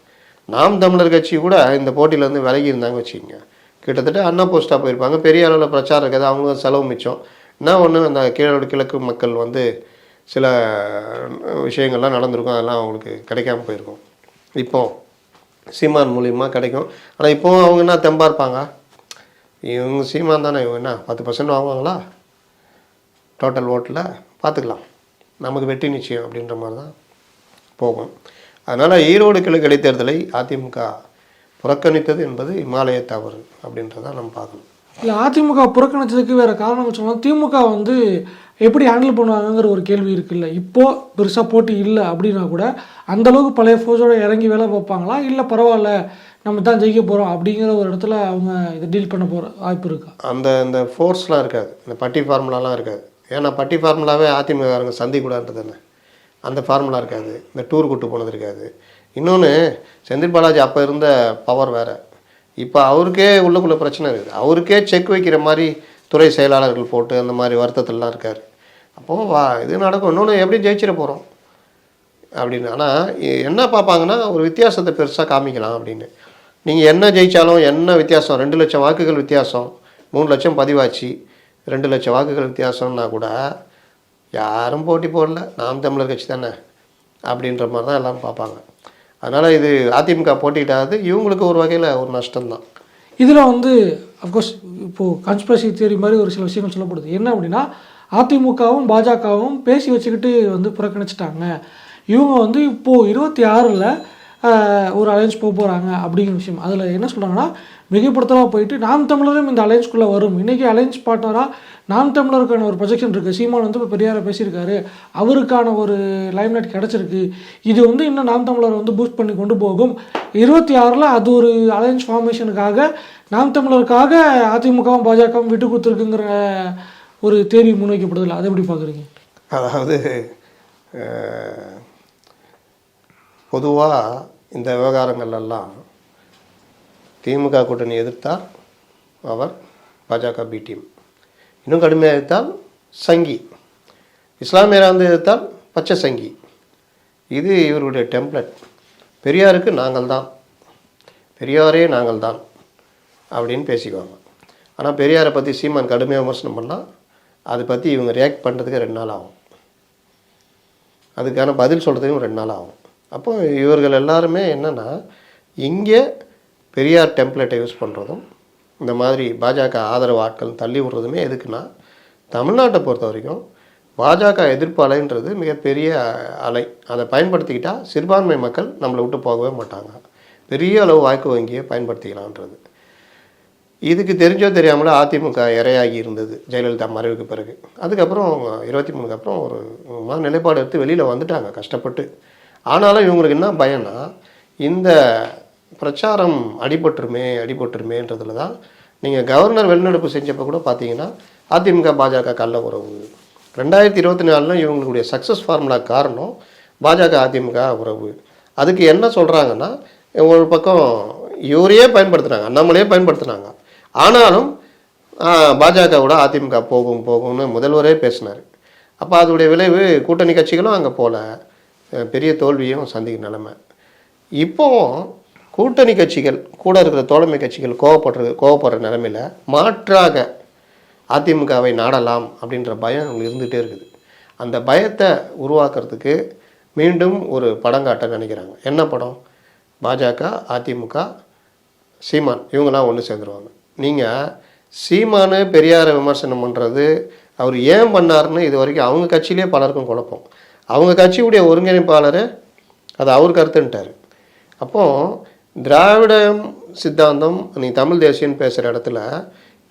நாம் தமிழர் கட்சி கூட இந்த போட்டியிலேருந்து விலகி இருந்தாங்க வச்சுக்கோங்க. கிட்டத்தட்ட அண்ணா போஸ்ட்டாக போயிருப்பாங்க. பெரிய அளவில் பிரச்சாரம் இருக்காது. அவங்களும் செலவு மிச்சம். என்ன ஒன்று அந்த கீழோட கிழக்கு மக்கள் வந்து சில விஷயங்கள்லாம் நடந்திருக்கும். அதெல்லாம் அவங்களுக்கு கிடைக்காம போயிருக்கும். இப்போ சீமான் மூலியமாக கிடைக்கும். ஆனால் இப்போ அவங்க என்ன தெம்பாக இருப்பாங்க? இவங்க சீமான் தானே. இவங்க என்ன பத்து பர்சன்ட் வாங்குவாங்களா? டோட்டல் ஓட்டில் பார்த்துக்கலாம். நமக்கு வெற்றி நிச்சயம் அப்படின்ற மாதிரி தான் போகும். அதனால் ஈரோடு கிழக்கு இடைத்தேர்தலை அதிமுக புறக்கணித்தது என்பது இமாலய தவறு அப்படின்றத நம்ம பார்க்கணும். இல்லை அதிமுக புறக்கணிச்சதுக்கு வேற காரணம் சொன்னால் திமுக வந்து எப்படி ஹேண்டில் பண்ணுவாங்கங்கிற ஒரு கேள்வி இருக்குல்ல. இப்போ பெருசாக போட்டி இல்லை அப்படின்னா கூட அந்த அளவுக்கு பழைய ஃபோர்ஸோட இறங்கி வேலை பார்ப்பாங்களா? இல்லை பரவாயில்ல நம்ம தான் ஜெயிக்க போகிறோம் அப்படிங்கிற ஒரு இடத்துல அவங்க இதை டீல் பண்ண போகிற வாய்ப்பு இருக்கா? அந்த இந்த ஃபோர்ஸ்லாம் இருக்காது. இந்த பட்டி ஃபார்முலாலாம் இருக்காது. ஏன்னா பட்டி ஃபார்முலாவே அதிமுககாரங்க சந்திக்கூடாது தானே அந்த ஃபார்முலா இருக்காது. இந்த டூர் கூட்டு போனது இருக்காது. இன்னொன்று செந்தில் பாலாஜி அப்போ இருந்த பவர் வேறு. இப்போ அவருக்கே உள்ளக்குள்ளே பிரச்சனை இருக்குது. அவருக்கே செக் வைக்கிற மாதிரி துறை செயலாளர்கள் போட்டு அந்த மாதிரி வருத்தத்திலலாம் இருக்கார். அப்போது வா இது நடக்கும். இன்னொன்று எப்படி ஜெயிச்சிட போகிறோம் அப்படின்னு. ஆனால் என்ன பார்ப்பாங்கன்னா ஒரு வித்தியாசத்தை பெருசாக காமிக்கலாம் அப்படின்னு. நீங்கள் என்ன ஜெயித்தாலும் என்ன வித்தியாசம்? ரெண்டு லட்சம் வாக்குகள் வித்தியாசம் மூணு லட்சம் பதிவாச்சு. ரெண்டு லட்சம் வாக்குகள் வித்தியாசம்னா கூட யாரும் போட்டி போடல. நாம் தமிழர் கட்சி தானே அப்படின்ற மாதிரி தான் எல்லாம் பார்ப்பாங்க. அதனால் இது அதிமுக போட்டிட்டாது இவங்களுக்கு ஒரு வகையில் ஒரு நஷ்டம்தான். இதில் வந்து அஃப்கோர்ஸ் இப்போது கன்ஸ்பிரசி தியரி மாதிரி ஒரு சில விஷயங்கள் சொல்லப்படுது. என்ன அப்படின்னா அதிமுகவும் பாஜகவும் பேசி வச்சுக்கிட்டு வந்து புறக்கணிச்சிட்டாங்க. இவங்க வந்து இப்போது இருபத்தி ஆறில் ஒரு அலையன்ஸ் போக போகிறாங்க அப்படிங்கிற விஷயம். அதில் என்ன சொல்கிறாங்கன்னா மிகைப்படுத்தலாக போயிட்டு நாம் தமிழரும் இந்த அலையன்ஸ்குள்ளே வரும். இன்றைக்கி அலையன்ஸ் பார்ட்னராக நாம் தமிழருக்கான ஒரு ப்ரொஜெக்ஷன் இருக்குது சீமான் வந்து இப்போ பெரியாரை பேசியிருக்காரு. அவருக்கான ஒரு லைம்லைட் கிடச்சிருக்கு. இது வந்து இன்னும் நாம் தமிழரை வந்து பூஸ்ட் பண்ணி கொண்டு போகும். இருபத்தி ஆறில் அது ஒரு அலையன்ஸ் ஃபார்மேஷனுக்காக நாம் தமிழருக்காக அதிமுகவும் பாஜகவும் விட்டு கொடுத்துருக்குங்கிற ஒரு தேதி முன்வைக்கப்படுதில்லை அதை எப்படி பார்க்குறீங்க? அதாவது பொதுவாக இந்த விவகாரங்கள்லாம் திமுக கூட்டணி எதிர்த்தால் அவர் பாஜக பி டீம் இன்னும் கடுமையாக எதிர்த்தால் சங்கி. இஸ்லாமியராக வந்து எதிர்த்தால் பச்சை சங்கி. இது இவருடைய டெம்ப்ளெட் பெரியாருக்கு நாங்கள் தான். பெரியாரே நாங்கள் தான் அப்படின்னு பேசிக்குவாங்க. ஆனால் பெரியாரை பற்றி சீமான் கடுமையாக விமர்சனம் பண்ணால் அதை பற்றி இவங்க ரியாக்ட் பண்ணுறதுக்கு ரெண்டு நாள் ஆகும். அதுக்கான பதில் சொல்கிறதுக்கும் ரெண்டு நாள் ஆகும். அப்போ இவர்கள் எல்லாருமே என்னென்னா இங்கே பெரியார் டெம்ப்ளேட்டை யூஸ் பண்ணுறதும் இந்த மாதிரி பாஜக ஆதரவு ஆட்கள் தள்ளி விடுறதுமே எதுக்குன்னா தமிழ்நாட்டை பொறுத்த வரைக்கும் பாஜக எதிர்ப்பு அலைன்றது மிகப்பெரிய அலை. அதை பயன்படுத்திக்கிட்டால் சிறுபான்மை மக்கள் நம்மளை விட்டு போகவே மாட்டாங்க. பெரிய அளவு வாக்கு வங்கியை பயன்படுத்திக்கலான்றது. இதுக்கு தெரிஞ்சோ தெரியாமலோ அதிமுக இரையாகி இருந்தது ஜெயலலிதா மறைவுக்கு பிறகு. அதுக்கப்புறம் இருபத்தி மூணுக்கு அப்புறம் ஒரு மன நிலைப்பாடு எடுத்து வெளியில் வந்துட்டாங்க கஷ்டப்பட்டு. ஆனாலும் இவங்களுக்கு என்ன பயம்னா இந்த பிரச்சாரம் அடிபட்டுருமே அடிபட்டுருமேன்றதுல தான் நீங்கள் கவர்னர் வெளிநடப்பு செஞ்சப்போ கூட பார்த்தீங்கன்னா அதிமுக பாஜக கள்ள உறவு. ரெண்டாயிரத்தி இருபத்தி நாலில் இவங்களுடைய சக்ஸஸ் ஃபார்முலா காரணம் பாஜக அதிமுக உறவு. அதுக்கு என்ன சொல்கிறாங்கன்னா ஒரு பக்கம் இவரையே பயன்படுத்துகிறாங்க அண்ணாமலையே பயன்படுத்துனாங்க ஆனாலும் பாஜகவோட அதிமுக போகும் போகும்னு முதல்வரே பேசினார். அப்போ அதோடைய விளைவு கூட்டணி கட்சிகளும் அங்கே போகல பெரிய தோல்வியும் சந்திக்கும் நிலைமை. இப்போது கூட்டணி கட்சிகள் கூட இருக்கிற தோழமை கட்சிகள் கோவப்படுறது கோவப்படுற நிலமையில் மாற்றாக அதிமுகவை நாடலாம் அப்படின்ற பயம் அவங்களுக்கு இருந்துகிட்டே இருக்குது. அந்த பயத்தை உருவாக்குறதுக்கு மீண்டும் ஒரு படம் காட்ட நினைக்கிறாங்க. என்ன படம்? பாஜக அதிமுக சீமான். இவங்கெல்லாம் ஒன்று சேர்ந்துருவாங்க. நீங்கள் சீமானு பெரியாரை விமர்சனம் பண்ணுறது அவர் ஏன் பண்ணாருன்னு இது வரைக்கும் அவங்க கட்சியிலே பலருக்கும் குழப்பம். அவங்க கட்சியுடைய ஒருங்கிணைப்பாளர் அது அவர் கருத்துன்ட்டார். அப்போது திராவிட சித்தாந்தம் நீ தமிழ் தேசியன்னு பேசுகிற இடத்துல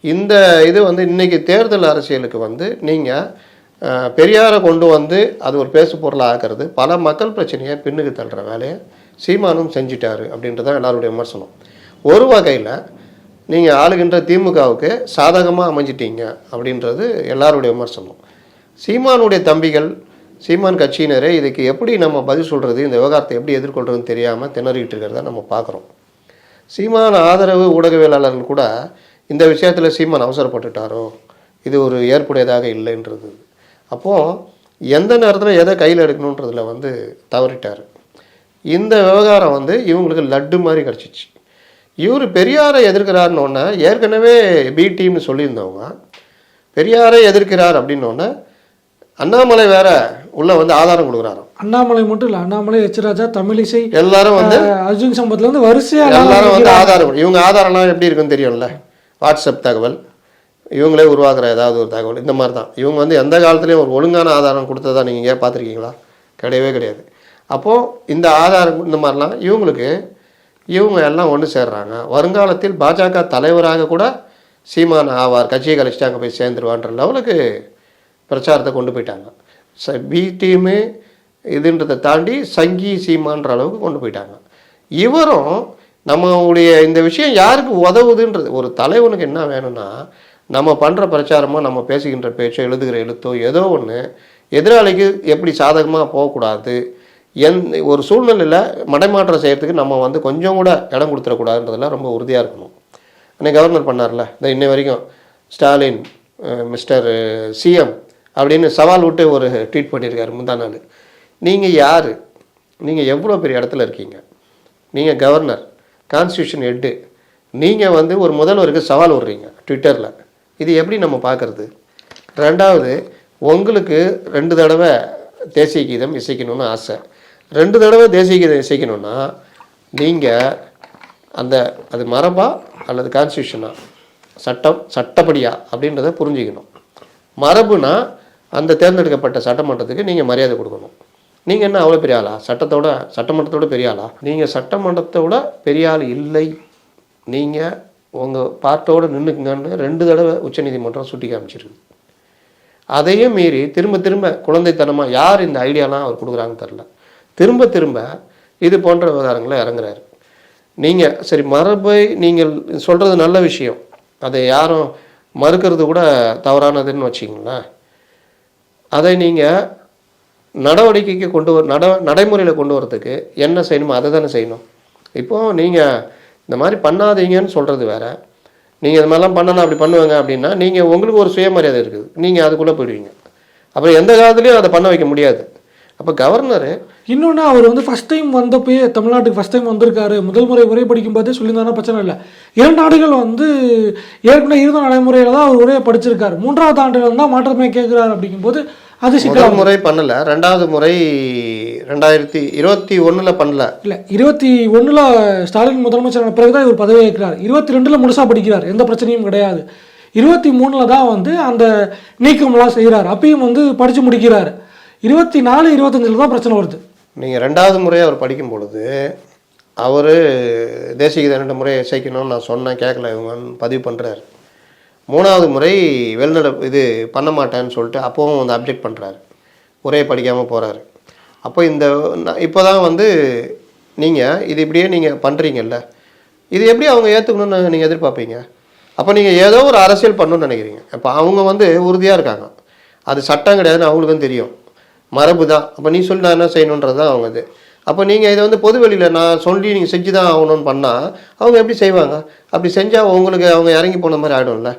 இந்த இது வந்து இன்றைக்கி தேர்தல் அரசியலுக்கு வந்து நீங்கள் பெரியாரை கொண்டு வந்து அது ஒரு பேசு பொருளாக ஆக்கிறது பல மக்கள் பிரச்சனையை பின்னுக்கு தள்ளுற வேலையை சீமானும் செஞ்சிட்டாரு அப்படின்றதான் எல்லாருடைய விமர்சனம். ஒரு வகையில் நீங்கள் ஆளுகின்ற திமுகவுக்கு சாதகமாக அமைஞ்சிட்டீங்க அப்படின்றது எல்லாருடைய விமர்சனம். சீமானுடைய தம்பிகள் சீமான் கட்சியினரே இதுக்கு எப்படி நம்ம பதில் சொல்கிறது இந்த விவகாரத்தை எப்படி எதிர்கொள்கிறதுன்னு தெரியாமல் திணறிக்கிட்டு இருக்கிறத நம்ம பார்க்குறோம். சீமான் ஆதரவு ஊடகவியலாளர்கள் கூட இந்த விஷயத்தில் சீமான் அவசரப்பட்டுட்டாரோ? இது ஒரு ஏற்புடையதாக இல்லைன்றது. அப்போது எந்த நேரத்தில் எதை கையில் எடுக்கணுன்றதில் வந்து தவறிட்டார். இந்த விவகாரம் வந்து இவங்களுக்கு லட்டு மாதிரி கிடச்சிச்சு. இவர் பெரியாரை எதிர்க்கிறாருன்னொன்னே ஏற்கனவே பி டீம்னு சொல்லியிருந்தவங்க பெரியாரை எதிர்க்கிறார் அப்படின்னோடனே அண்ணாமலை வேற உள்ள வந்து ஆதாரம் கொடுக்குறாராம். அண்ணாமலை மட்டும் இல்லை அண்ணாமலை எச் ராஜா தமிழிசை எல்லாரும் வந்து அர்ஜுன் சம்பத்ல இருந்து வரிசையா எல்லாரும் வந்து ஆதாரம் இவங்க ஆதாரம்லாம் எப்படி இருக்குன்னு தெரியும்ல? வாட்ஸ்அப் தகவல். இவங்களே உருவாக்குற ஏதாவது ஒரு தகவல். இந்த மாதிரி தான் இவங்க வந்து எந்த காலத்துலேயும் ஒரு ஒழுங்கான ஆதாரம் கொடுத்ததா நீங்கள் எங்கேயா பார்த்துருக்கீங்களா? கிடையவே கிடையாது. அப்போது இந்த ஆதாரம் இந்த மாதிரிலாம் இவங்களுக்கு இவங்க எல்லாம் ஒன்று சேர்றாங்க. வருங்காலத்தில் பாஜக தலைவராக கூட சீமான் ஆவார். கட்சியை கழிச்சிட்டு அங்கே போய் சேர்ந்துருவான்ற லெவலுக்கு பிரச்சாரத்தை கொண்டு போயிட்டாங்க. ச பி டீமு இதுன்றதை தாண்டி சங்கி சீமான்ற அளவுக்கு கொண்டு போயிட்டாங்க. இவரும் நம்மளுடைய இந்த விஷயம் யாருக்கு உதவுதுன்றது ஒரு தலைவனுக்கு என்ன வேணும்னா நம்ம பண்ணுற பிரச்சாரமோ நம்ம பேசுகின்ற பேச்சோ எழுதுகிற எழுத்தோ ஏதோ ஒன்று எதிராளிக்கு எப்படி சாதகமாக போகக்கூடாது எந் ஒரு சூழ்நிலையில் மடைமாற்றம் செய்கிறதுக்கு நம்ம வந்து கொஞ்சம் கூட இடம் கொடுத்துடக்கூடாதுன்றதெல்லாம் ரொம்ப உறுதியாக இருக்கணும். அன்னைக்கு கவர்னர் பண்ணார்ல இந்த இன்ன வரைக்கும் ஸ்டாலின் மிஸ்டர் சிஎம் அப்படின்னு சவால் விட்டு ஒரு ட்வீட் பண்ணியிருக்காரு முந்தா நாள். நீங்கள் யார்? நீங்கள் எவ்வளோ பெரிய இடத்துல இருக்கீங்க? நீங்கள் கவர்னர் கான்ஸ்டியூஷன் ஹெட்டு நீங்கள் வந்து ஒரு முதல்வருக்கு சவால் விடுறீங்க ட்விட்டரில் இது எப்படி நம்ம பார்க்குறது? ரெண்டாவது உங்களுக்கு ரெண்டு தடவை தேசிய கீதம் இசைக்கணும்னு ஆசை. ரெண்டு தடவை தேசிய கீதம் இசைக்கணும்னா நீங்கள் அந்த அது மரபா அல்லது கான்ஸ்டியூஷனா சட்டம் சட்டப்படியா? அப்படின்றத புரிஞ்சுக்கணும். மரபுனா அந்த தேர்ந்தெடுக்கப்பட்ட சட்டமன்றத்துக்கு நீங்கள் மரியாதை கொடுக்கணும். நீங்கள் என்ன அவ்வளோ பெரிய ஆளா? சட்டத்தோட சட்டமன்றத்தோட பெரிய ஆளா? நீங்கள் சட்டமன்றத்தோட பெரிய ஆள் இல்லை. நீங்கள் உங்கள் பார்ட்டோடு நின்றுக்குங்கன்னு ரெண்டு தடவை உச்சநீதிமன்றம் சுட்டி காமிச்சிருக்கு. அதையும் மீறி திரும்ப திரும்ப குழந்தைத்தனமாக யார் இந்த ஐடியாலாம் அவர் கொடுக்குறாங்கன்னு தெரில திரும்ப திரும்ப இது போன்ற விவகாரங்களை இறங்குறாரு. நீங்கள் சரி மரபை நீங்கள் சொல்கிறது நல்ல விஷயம். அதை யாரும் மறுக்கிறது கூட தவறானதுன்னு வச்சிங்களேன் அதை நீங்கள் நடவடிக்கைக்கு கொண்டு வர நட நடைமுறையில் கொண்டு வரதுக்கு என்ன செய்யணுமோ அதை தானே செய்யணும். இப்போது நீங்கள் இந்த மாதிரி பண்ணாதீங்கன்னு சொல்கிறது வேற. நீங்கள் இது மாதிரிலாம் பண்ணலாம் அப்படி பண்ணுவாங்க அப்படின்னா நீங்கள் உங்களுக்கு ஒரு சுயமரியாதை இருக்குது. நீங்கள் அதுக்குள்ளே போயிடுவீங்க. அப்புறம் எந்த காலத்துலேயும் அதை பண்ண வைக்க முடியாது. அப்போ கவர்னரு இன்னொன்று அவர் வந்து ஃபர்ஸ்ட் டைம் வந்தப்பயே தமிழ்நாட்டுக்கு ஃபஸ்ட் டைம் வந்திருக்காரு. முதல் முறை உரை படிக்கும் போதே சொல்லியிருந்தாலும் பிரச்சனை இல்லை. இரண்டு நாடுகள் வந்து ஏற்கனவே இருந்த நடைமுறையில் தான் அவர் உரையை படிச்சிருக்காரு. மூன்றாவது ஆண்டுகள் தான் மாற்றமே கேட்குறாரு அப்படிங்கும்போது அது முதல் முறை பண்ணல ரெண்டாவது முறை ரெண்டாயிரத்தி இருபத்தி ஒண்ணுல பண்ணல. இல்லை இருபத்தி ஒன்றில் ஸ்டாலின் முதலமைச்சரான பிறகு தான் இவர் பதவி ஏற்கிறார். இருபத்தி ரெண்டில் முழுசாக படிக்கிறார் எந்த பிரச்சனையும் கிடையாது. இருபத்தி மூணில் தான் வந்து அந்த நீக்கம்லாம் செய்கிறார் அப்பயும் வந்து படித்து முடிக்கிறார். இருபத்தி நாலு இருபத்தஞ்சில் தான் பிரச்சனை வருது. நீங்க ரெண்டாவது முறை அவர் படிக்கும் பொழுது அவர் தேசிய ரெண்டு முறை இசைக்கணும்னு நான் சொன்னேன் கேட்கல இவங்கன்னு பதிவு பண்றாரு. மூணாவது முறை வெளிநட இது பண்ண மாட்டேன்னு சொல்லிட்டு அப்போவும் வந்து அப்ஜெக்ட் பண்ணுறாரு ஒரே படிக்காமல் போகிறாரு அப்போ இந்த இப்போ தான் வந்து நீங்கள் இது இப்படியே நீங்கள் பண்ணுறீங்கல்ல இது எப்படி அவங்க ஏற்றுக்கணும்னு நீங்கள் எதிர்பார்ப்பீங்க? அப்போ நீங்கள் ஏதோ ஒரு அரசியல் பண்ணணும்னு நினைக்கிறீங்க. இப்போ அவங்க வந்து உறுதியாக இருக்காங்க. அது சட்டம் கிடையாதுன்னு அவங்களுக்கும் தெரியும். மரபு தான். அப்போ நீ சொல்லி நான் என்ன செய்யணுன்றது தான் அவங்க இது. அப்போ நீங்கள் இதை வந்து பொது வெளியில் நான் சொல்லி நீங்கள் செஞ்சு தான் ஆகணும்னு பண்ணால் அவங்க எப்படி செய்வாங்க? அப்படி செஞ்சால் உங்களுக்கு அவங்க இறங்கி போன மாதிரி ஆகிடும்ல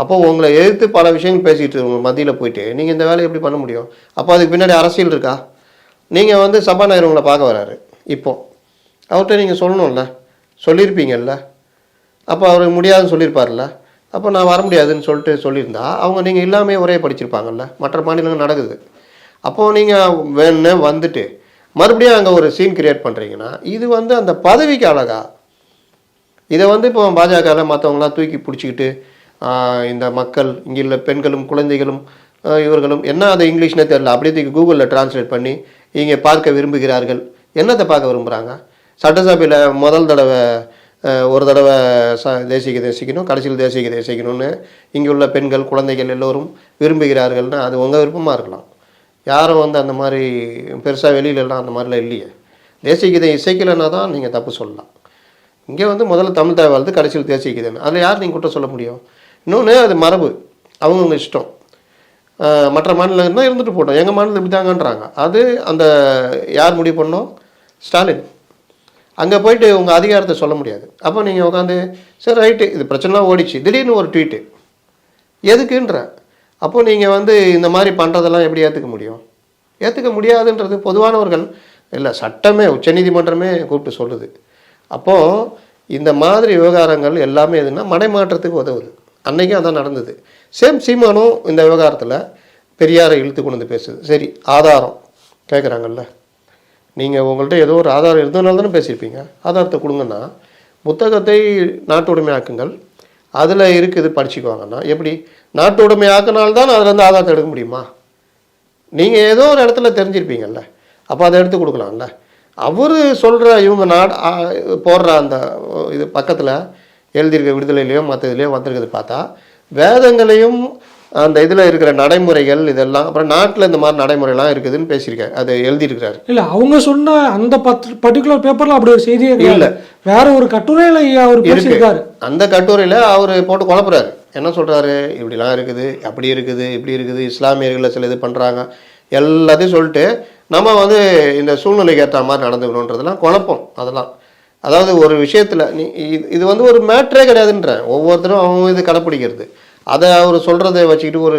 அப்போ உங்களை எதிர்த்து பல விஷயங்கள் பேசிகிட்டு உங்கள் மத்தியில் போயிட்டு. நீங்கள் இந்த வேலையை எப்படி பண்ண முடியும்? அப்போ அதுக்கு பின்னாடி அரசியல் இருக்கா? நீங்கள் வந்து சபாநாயகர் உங்களை பார்க்க வராரு இப்போ. அவர்கிட்ட நீங்கள் சொல்லணும்ல சொல்லியிருப்பீங்கல்ல. அப்போ அவருக்கு முடியாதுன்னு சொல்லியிருப்பார்ல அப்போ நான் வர முடியாதுன்னு சொல்லிட்டு சொல்லியிருந்தா அவங்க நீங்கள் இல்லாமே ஒரே படிச்சிருப்பாங்கல்ல. மற்ற மாநிலங்கள் நடக்குது. அப்போது நீங்கள் வேணும்னு வந்துட்டு மறுபடியும் அங்கே ஒரு சீன் கிரியேட் பண்ணுறீங்கன்னா இது வந்து அந்த பதவிக்கு அழகா. இதை வந்து இப்போ பாஜகவில் மற்றவங்களாம் தூக்கி பிடிச்சிக்கிட்டு இந்த மக்கள் இங்கே உள்ள பெண்களும் குழந்தைகளும் இவர்களும் என்ன அது இங்கிலீஷ்னே தெரில அப்படியே தூக்கி கூகுளில் டிரான்ஸ்லேட் பண்ணி இங்கே பார்க்க விரும்புகிறார்கள். என்னத்தை பார்க்க விரும்புகிறாங்க சட்டசபையில் முதல் தடவை ஒரு தடவை ச தேசிய தேசிக்கணும் கடைசியில் தேசிய தேசிக்கணும்னு இங்கே உள்ள பெண்கள் குழந்தைகள் எல்லோரும் விரும்புகிறார்கள்னா அது உங்கள் விருப்பமாக இருக்கலாம். யாரும் வந்து அந்த மாதிரி பெருசாக வெளியிலலாம் அந்த மாதிரிலாம் இல்லையே. தேசிய கீதை இசைக்கலைன்னா தான் நீங்கள் தப்பு சொல்லலாம். இங்கே வந்து முதல்ல தமிழ் தாய் வாழ்த்து கடைசியில் தேசிய கீதைன்னு அதில் யார் நீங்கள் குற்றம் சொல்ல முடியும்? இன்னொன்று அது மரபு. அவங்கவுங்க இஷ்டம். மற்ற மாநிலம் இருந்துட்டு போட்டோம். எங்கள் மாநிலம் இப்படி தாங்கன்றாங்க அது அந்த யார் முடிவு பண்ணோம்? ஸ்டாலின். அங்கே போயிட்டு உங்கள் அதிகாரத்தை சொல்ல முடியாது. அப்போ நீங்கள் உட்காந்து சரி ரைட்டு இது பிரச்சனைலாம் ஓடிச்சு. திடீர்னு ஒரு ட்வீட்டு. எதுக்குன்ற? அப்போ நீங்கள் வந்து இந்த மாதிரி பண்ணுறதெல்லாம் எப்படி ஏற்றுக்க முடியும்? ஏற்றுக்க முடியாதுன்றது பொதுவானவர்கள் இல்லை சட்டமே உச்சநீதிமன்றமே கூப்பிட்டு சொல்லுது. அப்போது இந்த மாதிரி விவகாரங்கள் எல்லாமே எதுனா மடைமாற்றத்துக்கு உதவுது. அன்னைக்கும் அதான் நடந்தது. சேம் சீமானும் இந்த விவகாரத்தில் பெரியாரை இழுத்து கொண்டு வந்து பேசுது. சரி ஆதாரம் கேட்குறாங்கல்ல நீங்கள் உங்கள்கிட்ட ஏதோ ஒரு ஆதாரம் இருந்ததுனால தானே பேசியிருப்பீங்க. ஆதாரத்தை கொடுங்கன்னா புத்தகத்தை நாட்டு உடைமையாக்குங்கள் அதில் இருக்குது படிச்சுக்குவாங்கன்னா எப்படி? நாட்டு உடைமையாக்கினால்தான் அதில் ஆதாரத்தை எடுக்க முடியுமா? நீங்கள் ஏதோ ஒரு இடத்துல தெரிஞ்சிருப்பீங்கல்ல. அப்போ அதை எடுத்து கொடுக்கலாம்ல. அவர் சொல்கிற இவங்க நாடு போடுற அந்த இது பக்கத்தில் எழுதியிருக்க விடுதலையிலையோ மற்ற இதுலேயோ வந்திருக்கிறது பார்த்தா வேதங்களையும் அந்த இதில் இருக்கிற நடைமுறைகள் இதெல்லாம் அப்புறம் நாட்டில் இந்த மாதிரி நடைமுறைலாம் இருக்குதுன்னு பேசியிருக்காரு அதை எழுதியிருக்கிறாரு. இல்ல அவங்க சொன்ன அந்த பத்து பர்டிகுலர் பேப்பர்ல அப்படி ஒரு செய்தியே இல்ல. வேற ஒரு கட்டுரையில அவர் பேசியிருக்காரு. அந்த கட்டுரையில் அவர் போட்டு குழப்புறாரு. என்ன சொல்கிறாரு இப்படிலாம் இருக்குது அப்படி இருக்குது இப்படி இருக்குது இஸ்லாமியர்களை சில இது பண்ணுறாங்க எல்லாத்தையும் சொல்லிட்டு நம்ம வந்து இந்த சூழ்நிலைக்கு ஏற்ற மாதிரி நடந்துக்கணுன்றதெல்லாம் குழப்பம் அதெல்லாம். அதாவது ஒரு விஷயத்தில் நீ இது- இது வந்து ஒரு மேட்ரே கிடையாதுன்றேன் ஒவ்வொருத்தரும் அவங்க இது கடைப்பிடிக்கிறது. அதை அவர் சொல்கிறத வச்சுக்கிட்டு ஒரு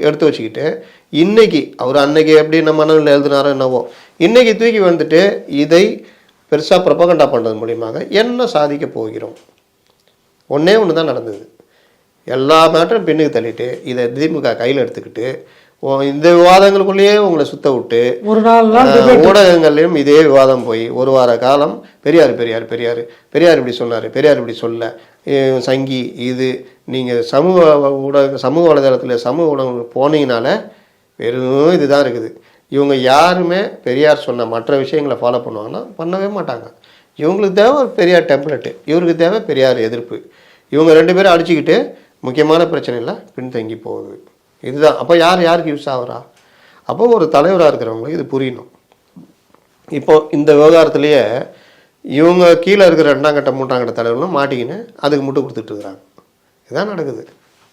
எடுத்து வச்சுக்கிட்டு இன்றைக்கி அவர் அன்னைக்கு எப்படி நம்ம மனநிலை எழுதினாரோ என்னவோ இன்றைக்கி தூக்கி வந்துட்டு இதை பெருசாக ப்ரொபகண்டா பண்ணுறது மூலியமாக என்ன சாதிக்க போகிறோம்? ஒன்றே ஒன்று தான் நடந்தது. எல்லா மேட்டரும் பின்னுக்கு தள்ளிட்டு இதை திமுக கையில் எடுத்துக்கிட்டு இந்த விவாதங்களுக்குள்ளேயே உங்களை சுத்த விட்டு ஒரு நாள் ஊடகங்கள்லயும் இதே விவாதம் போய் ஒரு வார காலம் பெரியார் பெரியார் பெரியார் பெரியார் இப்படி சொன்னார் பெரியார் இப்படி சொல்ல சங்கி இது நீங்கள் சமூக ஊடக சமூக வலைதளத்தில் சமூக ஊடகங்கள் போனீங்கனால வெறும் இதுதான் இருக்குது. இவங்க யாருமே பெரியார் சொன்ன மற்ற விஷயங்களை ஃபாலோ பண்ணுவாங்கன்னா பண்ணவே மாட்டாங்க. இவங்களுக்கு தேவை ஒரு பெரியார் டெம்ப்ளெட்டு இவருக்கு தேவை பெரியார் எதிர்ப்பு. இவங்க ரெண்டு பேரும் அடிச்சுக்கிட்டு முக்கியமான பிரச்சனையில் பின்தங்கி போகுது. இதுதான். அப்போ யார் யாருக்கு யூஸ் ஆகுறா? அப்போ ஒரு தலைவராக இருக்கிறவங்களுக்கு இது புரியணும். இப்போ இந்த விவகாரத்திலேயே இவங்க கீழே இருக்கிற ரெண்டாம் கட்ட மூன்றாம் கட்ட தலைவர்களும் மாட்டிக்கின்னு அதுக்கு முட்டு கொடுத்துட்டு இருக்கிறாங்க. இதுதான் நடக்குது.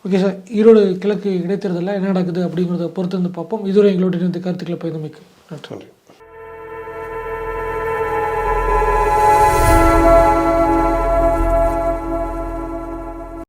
ஓகே சார் ஈரோடு கிழக்கு இடைத்தேர்தலில் என்ன நடக்குது அப்படிங்கிறத பொறுத்து வந்து பார்ப்போம். இதுவரை எங்களோட இணைந்து கருத்துக்களை பயந்தமைக்கு நன்றி. நன்றி.